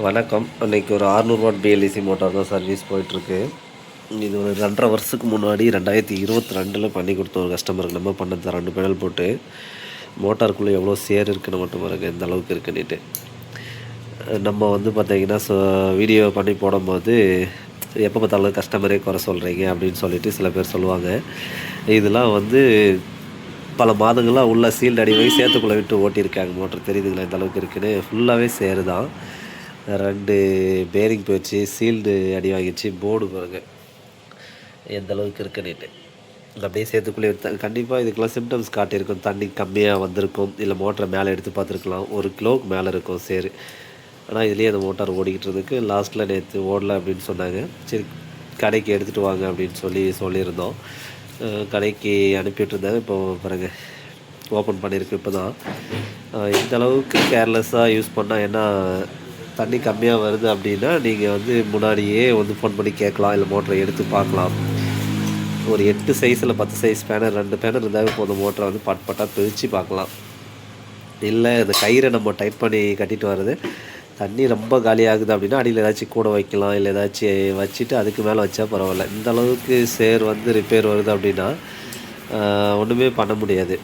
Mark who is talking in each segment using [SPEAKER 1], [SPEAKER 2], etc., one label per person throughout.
[SPEAKER 1] வணக்கம். அன்றைக்கி ஒரு 600 watt B L E C motor தான் சர்வீஸ் போயிட்டுருக்கு. இது ஒரு ரெண்டரை வருஷத்துக்கு முன்னாடி ரெண்டாயிரத்தி இருபத்தி ரெண்டில் பண்ணி கொடுத்தோம் ஒரு கஸ்டமருக்கு நம்ம பண்ணது ரெண்டு பேனல் போட்டு மோட்டாருக்குள்ளே எவ்வளோ சேர் இருக்குன்னு மட்டும் பிறகு எந்த அளவுக்கு இருக்குன்னுட்டு. நம்ம வந்து பார்த்தீங்கன்னா வீடியோ பண்ணி போடும்போது எப்போ பார்த்தாலும் கஸ்டமரே குறை சொல்கிறீங்க அப்படின்னு சொல்லிட்டு சில பேர் சொல்லுவாங்க. இதெல்லாம் வந்து பல மாதங்களாக உள்ள சீல்டு அடி போய் சேர்த்துக்குள்ளே விட்டு ஓட்டியிருக்காங்க மோட்டர் தெரியுதுங்களா இந்த அளவுக்கு இருக்குன்னு? ஃபுல்லாகவே சேரு தான். ரெண்டு பேரிங் போயிடுச்சு சீல்டு அடி வாங்கிடுச்சு போர்டு பாருங்க. எந்த அளவுக்கு இருக்குன்னுட்டு. அப்படியே சேர்த்துக்குள்ளே எடுத்து கண்டிப்பாக இதுக்கெல்லாம் சிம்டம்ஸ் காட்டியிருக்கும். தண்ணி கம்மியாக வந்திருக்கும். இல்லை மோட்டரை மேலே எடுத்து பார்த்துருக்கலாம். ஒரு கிலோவுக்கு மேலே இருக்கும் சேரு ஆனால் இதுலேயே அந்த மோட்டார் ஓடிக்கிட்டு இருந்துக்கு லாஸ்ட்டில் நேற்று ஓடலை அப்படின்னு சொன்னாங்க. சரி கடைக்கு எடுத்துகிட்டு வாங்க அப்படின்னு சொல்லி சொல்லியிருந்தோம். கடைக்கு அனுப்பிட்டு இருந்தாங்க. இப்போ பாருங்க ஓப்பன் பண்ணியிருக்கு இப்போ தான் இந்த அளவுக்கு கேர்லெஸ்ஸாக யூஸ் பண்ணால் என்ன தண்ணி கம்மியாக வருது அப்படின்னா நீங்கள் வந்து முன்னாடியே வந்து ஃபோன் பண்ணி கேட்கலாம் இல்லை மோட்டரை எடுத்து பார்க்கலாம். ஒரு எட்டு சைஸில் பத்து சைஸ் பேனர் ரெண்டு பேனர் இருந்தாலும் போதும். மோட்டரை வந்து பட் பட்டாக பிரித்து பார்க்கலாம். இல்லை இந்த கயிறை நம்ம டைட் பண்ணி கட்டிட்டு வர்றது தண்ணி ரொம்ப காலியாகுது அப்படின்னா அடியில் ஏதாச்சும் கூட வைக்கலாம் இல்லை ஏதாச்சும் வச்சுட்டு அதுக்கு மேலே வச்சா பரவாயில்ல. இந்த அளவுக்கு சேர் வந்து ரிப்பேர் வருது அப்படின்னா ஒன்றுமே பண்ண முடியாது.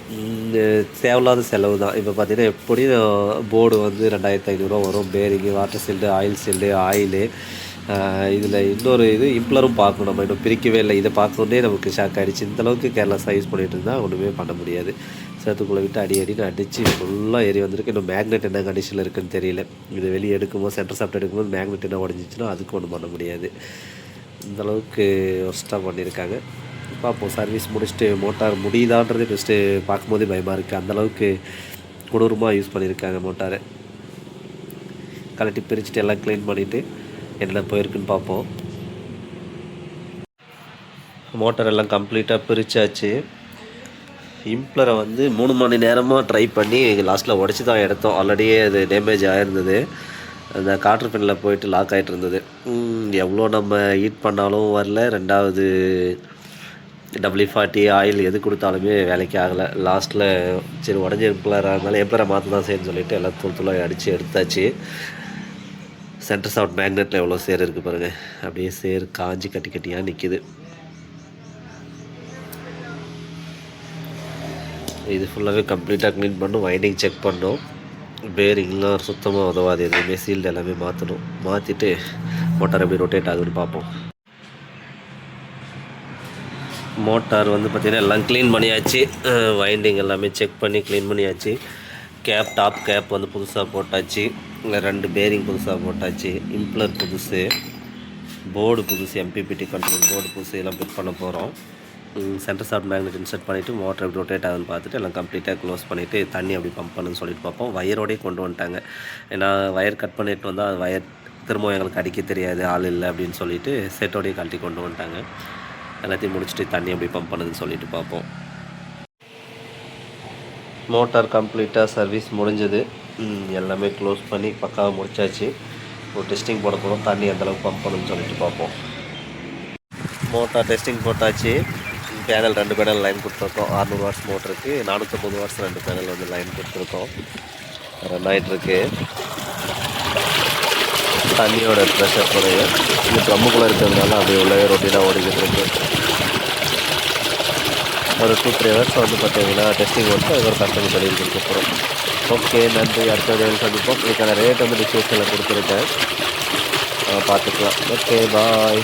[SPEAKER 1] தேவையில்லாத செலவு தான். இப்போ பார்த்தீங்கன்னா எப்படியும் போர்டு வந்து ரெண்டாயிரத்து ஐநூறுரூவா வரும். Bearing water seal oil seal oil இதில் இன்னொரு இது இம்ப்ளரும் பார்க்கணும். நம்ம இன்னும் பிரிக்கவே இல்லை. இதை பார்க்கணுன்னே நமக்கு ஷாக் ஆகிடுச்சு இந்தளவுக்கு கேர்லெஸ்ஸாக யூஸ் பண்ணிட்டு இருந்தால் ஒன்றுமே பண்ண முடியாது. சேத்துக்குள்ளே விட்டு அடி அடின்னு அடித்து ஃபுல்லாக ஏறி வந்திருக்கு. இன்னும் மேக்னெட் என்ன கண்டிஷனில் இருக்குன்னு தெரியல. இது வெளியே எடுக்கும்போது சென்டர் சாப்பிட்டு எடுக்கும்போது மேக்னெட் என்ன உடஞ்சிச்சுன்னா அதுக்கு ஒன்றும் பண்ண முடியாது. இந்த அளவுக்கு ஒஸ்ட்டாக பண்ணியிருக்காங்க. பார்ப்போம் சர்வீஸ் முடிச்சுட்டு மோட்டார் முடியுதான்றது ஃபஸ்ட்டு பார்க்கும்போதே பயமாக இருக்குது அந்தளவுக்கு கொடூரமாக யூஸ் பண்ணியிருக்காங்க மோட்டாரை கலட்டி பிரிச்சுட்டு எல்லாம் க்ளீன் பண்ணிவிட்டு என்ன போயிருக்குன்னு பார்ப்போம் மோட்டார் எல்லாம் கம்ப்ளீட்டாக பிரித்தாச்சு இம்ப்ளரை வந்து மூணு மணி நேரமாக ட்ரை பண்ணி லாஸ்ட்டில் உடச்சி தான் எடுத்தோம். ஆல்ரெடியே அது டேமேஜ் ஆகிருந்தது அந்த காற்று பின்னில் போயிட்டு லாக் ஆகிட்டு இருந்தது. எவ்வளோ நம்ம ஹீட் பண்ணாலும் வரல. ரெண்டாவது டபிள்யூ ஃபார்ட்டி ஆயில் எது கொடுத்தாலுமே வேலைக்கு ஆகலை. லாஸ்ட்டில் சரி உடஞ்சி எம்ப்ளராக இருந்தாலும் எம்ப்ளரை மாற்ற தான் செய்யணும்னு சொல்லிட்டு எல்லாம் தூள் தூளாக அடித்து எடுத்தாச்சு. சென்டர் சவுட் மேக்னெட்டில் எவ்வளோ சேர் இருக்குது பாருங்கள் அப்படியே சேர் காஞ்சி கட்டி கட்டியாக நிற்கிது இது ஃபுல்லாகவே கம்ப்ளீட்டாக க்ளீன் பண்ணும். வைண்டிங் செக் பண்ணோம். பேரிங்லாம் சுத்தமாக உதவாது. எதுவுமே சீல்டு எல்லாமே மாற்றணும் மாற்றிட்டு மோட்டார் எப்படி ரொட்டேட் ஆகுதுன்னு பார்ப்போம். மோட்டார் வந்து பார்த்திங்கன்னா எல்லாம் க்ளீன் பண்ணியாச்சு. வைண்டிங் எல்லாமே செக் பண்ணி க்ளீன் பண்ணியாச்சு. கேப் டாப் கேப் வந்து புதுசாக போட்டாச்சு. ரெண்டு பேரிங் புதுசாக போட்டாச்சு. இம்ப்ளர் புதுசு. போர்டு புதுசு எம்பிபிடி கண்ட்ரோல் போர்டு புதுசு எல்லாம் ஃபிட் பண்ண போகிறோம் சென்டர் சாஃப்ட் மேக்னெட் இன்சர்ட் பண்ணிவிட்டு மோட்டர் எப்படி ரொட்டேட் ஆகுதுன்னு பார்த்துட்டு எல்லாம் கம்ப்ளீட்டாக க்ளோஸ் பண்ணிவிட்டு தண்ணி அப்படி பம்ப் பண்ணுன்னு சொல்லிட்டு பார்ப்போம். வயரோடே கொண்டு வந்துட்டாங்க. ஏன்னா வயர் கட் பண்ணிட்டு வந்தால் அது வயர் திரும்ப எங்களுக்கு அடிக்க தெரியாது ஆள் இல்லை அப்படின்னு சொல்லிட்டு செட்டோடையே கழட்டி கொண்டு வந்துட்டாங்க. எல்லாத்தையும் முடிச்சுட்டு தண்ணி எப்படி பம்ப் பண்ணுதுன்னு சொல்லிட்டு பார்ப்போம். மோட்டார் கம்ப்ளீட்டாக சர்வீஸ் முடிஞ்சது. எல்லாமே க்ளோஸ் பண்ணி பக்காவாக முடிச்சாச்சு. ஒரு டெஸ்டிங் போட போகிறோம் தண்ணி எந்தளவுக்கு பம்ப் பண்ணுன்னு சொல்லிட்டு பார்ப்போம். மோட்டார் டெஸ்டிங் போட்டாச்சு. பேனல் ரெண்டு பேனல் லைன் கொடுத்துருக்கோம். 600 வாட்ஸ் மோட்டருக்கு நானூற்றம்பது வாட்ஸ் ரெண்டு பேனல் வந்து லைன் கொடுத்துருக்கோம். ரன் ஆகிட்டுருக்கு தண்ணியோட ப்ரெஷர் குறையும் இது ட்ரம்முக்குள்ளே இருக்கிறதுனால அப்படியே உள்ளே ரொட்டீனாக ஓடிக்கிட்டு இருக்கு. ஒரு டூ த்ரீ ஹவர்ஸ் வந்து பார்த்தீங்கன்னா டெஸ்டிங் வந்து அது ஒரு கஸ்டமர் சொல்லியிருக்கிறதுக்கு அப்புறம். போகிறோம் ஓகே நன்றி. அடுத்த வேலை சந்திப்போம். இதுக்கான ரேட் வந்து டிஸ்கிரிப்ஷனில் கொடுத்துருக்கேன். பார்த்துக்கலாம். Okay bye